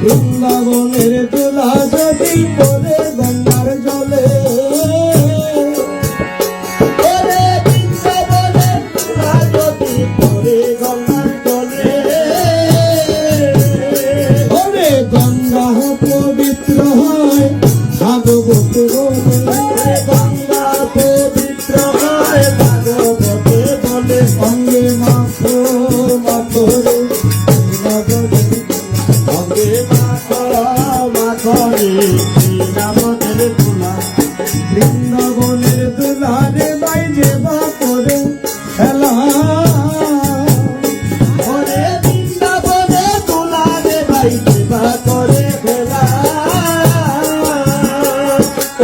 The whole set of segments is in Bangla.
বৃন্দাবনের তুলা যদি পরে গঙ্গার জলে। ওরে বৃন্দাবনে তুলা যদি পরে গঙ্গার জলে। গঙ্গা পবিত্র হয়, ভাগবত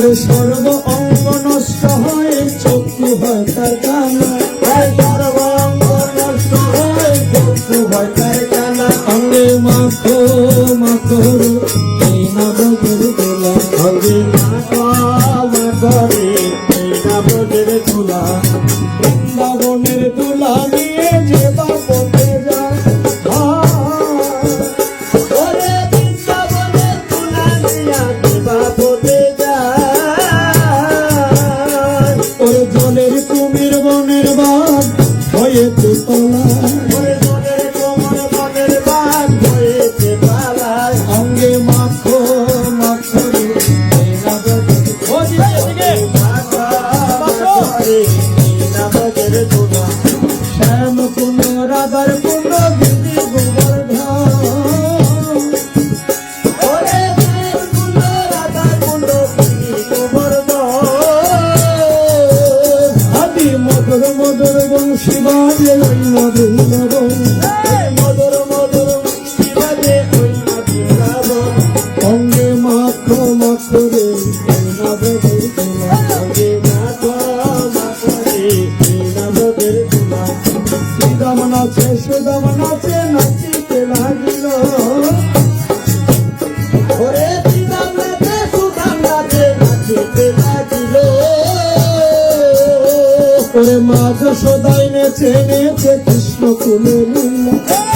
ওরে সর্ব অঙ্গ নষ্ট হয় চক্ষু হয় তার কানা। এই সর্বাঙ্গ নষ্ট হয় চক্ষু হয় তার কানা। অঙ্গে মাখো মাখো এই তুলা। বৃন্দাবনের দুলা নিয়ে যে বংশী বাজে নবন এই! মধুর মধুর মিষ্টি বাজে। অঙ্গে মাখো মাখো রে নবদের তোলা ওরে মাঝ সদাই নেচে নেচে কৃষ্ণ কুলে লীলা